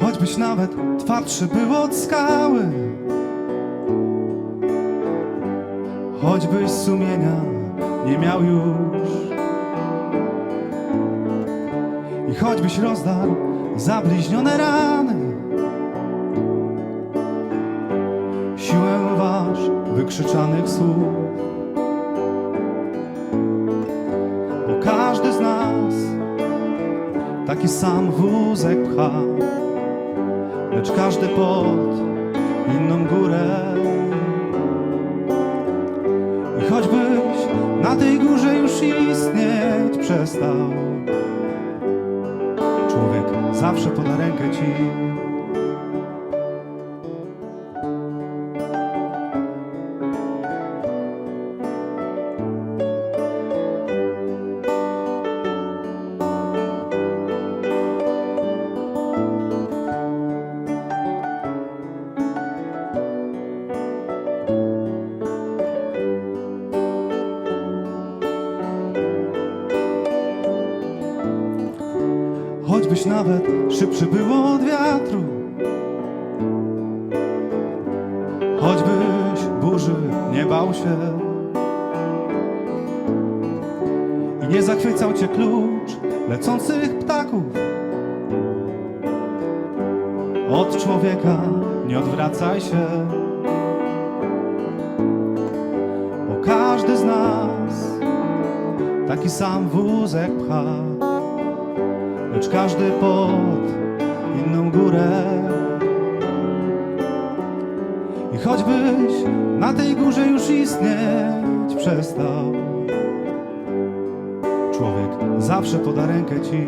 Choćbyś nawet twardszy był od skały. Choćbyś sumienia nie miał już choćbyś rozdarł zabliźnione rany Siłę waż wykrzyczanych słów Bo każdy z nas taki sam wózek pcha lecz każdy pod inną górę. I choćbyś na tej górze już istnieć przestał, zawsze poda rękę ci. Choćbyś nawet szybszy był od wiatru, choćbyś burzy nie bał się i nie zachwycał cię klucz lecących ptaków. Od człowieka nie odwracaj się, bo każdy z nas taki sam wózek pcha lecz każdy pod inną górę. I choćbyś na tej górze już istnieć przestał, człowiek zawsze poda rękę ci.